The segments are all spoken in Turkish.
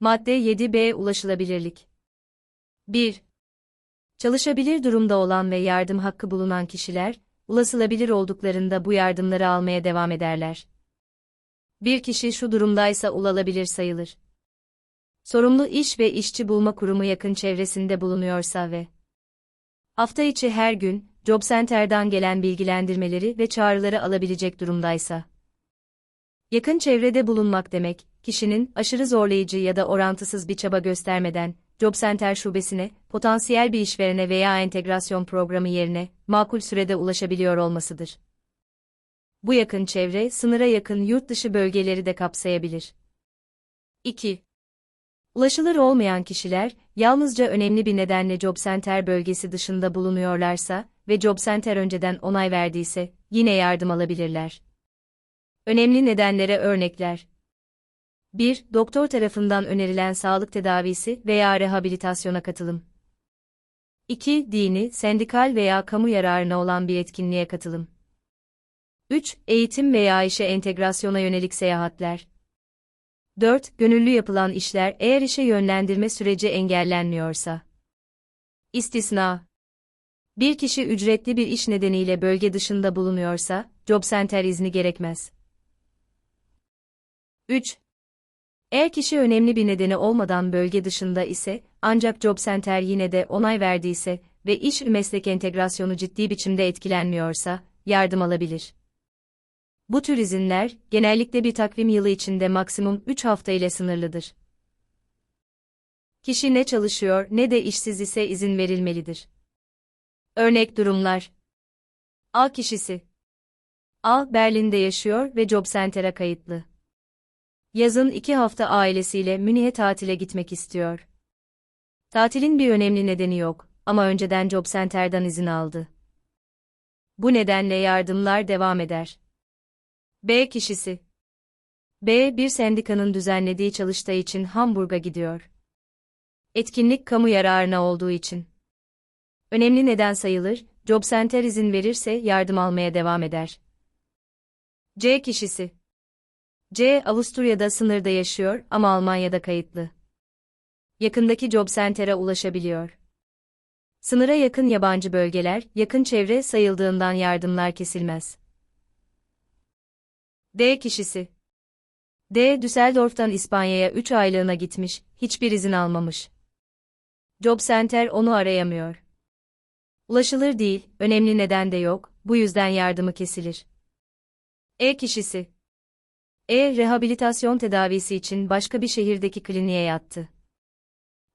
Madde 7b Ulaşılabilirlik 1. Çalışabilir durumda olan ve yardım hakkı bulunan kişiler, ulaşılabilir olduklarında bu yardımları almaya devam ederler. Bir kişi şu durumdaysa ulaşılabilir sayılır. Sorumlu iş ve işçi bulma kurumu yakın çevresinde bulunuyorsa ve hafta içi her gün Job Center'dan gelen bilgilendirmeleri ve çağrıları alabilecek durumdaysa. Yakın çevrede bulunmak demek, kişinin aşırı zorlayıcı ya da orantısız bir çaba göstermeden Job Center şubesine, potansiyel bir işverene veya entegrasyon programı yerine makul sürede ulaşabiliyor olmasıdır. Bu yakın çevre, sınıra yakın yurt dışı bölgeleri de kapsayabilir. 2. Ulaşılır olmayan kişiler, yalnızca önemli bir nedenle Job Center bölgesi dışında bulunuyorlarsa ve Job Center önceden onay verdiyse, yine yardım alabilirler. Önemli nedenlere örnekler. 1. Doktor tarafından önerilen sağlık tedavisi veya rehabilitasyona katılım. 2. Dini, sendikal veya kamu yararına olan bir etkinliğe katılım. 3. Eğitim veya işe entegrasyona yönelik seyahatler. 4. Gönüllü yapılan işler eğer işe yönlendirme süreci engellenmiyorsa. İstisna. Bir kişi ücretli bir iş nedeniyle bölge dışında bulunuyorsa, Job Center izni gerekmez. 3. Eğer kişi önemli bir nedeni olmadan bölge dışında ise, ancak Job Center yine de onay verdiyse ve iş meslek entegrasyonu ciddi biçimde etkilenmiyorsa, yardım alabilir. Bu tür izinler, genellikle bir takvim yılı içinde maksimum 3 hafta ile sınırlıdır. Kişi ne çalışıyor ne de işsiz ise izin verilmelidir. Örnek durumlar A kişisi A. Berlin'de yaşıyor ve Job Center'a kayıtlı. Yazın iki hafta ailesiyle Münih'e tatile gitmek istiyor. Tatilin bir önemli nedeni yok ama önceden Job Center'dan izin aldı. Bu nedenle yardımlar devam eder. B kişisi B bir sendikanın düzenlediği çalıştay için Hamburg'a gidiyor. Etkinlik kamu yararına olduğu için. Önemli neden sayılır, Job Center izin verirse yardım almaya devam eder. C kişisi C. Avusturya'da sınırda yaşıyor ama Almanya'da kayıtlı. Yakındaki Job Center'a ulaşabiliyor. Sınıra yakın yabancı bölgeler, yakın çevre sayıldığından yardımlar kesilmez. D kişisi D. Düsseldorf'tan İspanya'ya 3 aylığına gitmiş, hiçbir izin almamış. Job Center onu arayamıyor. Ulaşılır değil, önemli neden de yok, bu yüzden yardımı kesilir. E kişisi e. Rehabilitasyon tedavisi için başka bir şehirdeki kliniğe yattı.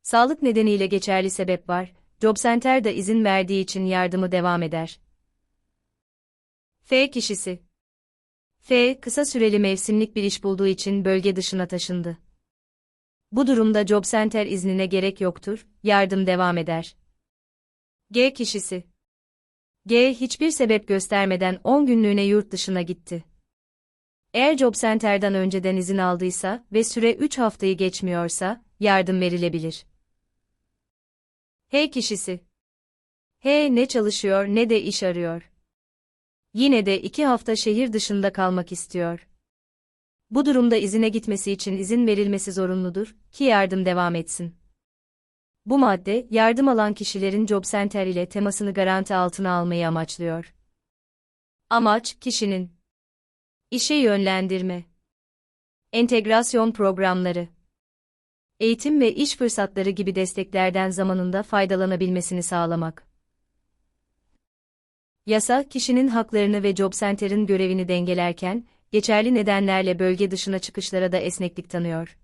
Sağlık nedeniyle geçerli sebep var, Job Center da izin verdiği için yardımı devam eder. F kişisi F. Kısa süreli mevsimlik bir iş bulduğu için bölge dışına taşındı. Bu durumda Job Center iznine gerek yoktur, yardım devam eder. G kişisi G. Hiçbir sebep göstermeden 10 günlüğüne yurt dışına gitti. Eğer Job Center'dan önceden izin aldıysa ve süre 3 haftayı geçmiyorsa, yardım verilebilir. H kişisi H ne çalışıyor ne de iş arıyor. Yine de 2 hafta şehir dışında kalmak istiyor. Bu durumda izine gitmesi için izin verilmesi zorunludur ki yardım devam etsin. Bu madde, yardım alan kişilerin Job Center ile temasını garanti altına almayı amaçlıyor. Amaç, kişinin İşe yönlendirme. Entegrasyon programları. Eğitim ve iş fırsatları gibi desteklerden zamanında faydalanabilmesini sağlamak. Yasa, kişinin haklarını ve Job Center'ın görevini dengelerken, geçerli nedenlerle bölge dışına çıkışlara da esneklik tanıyor.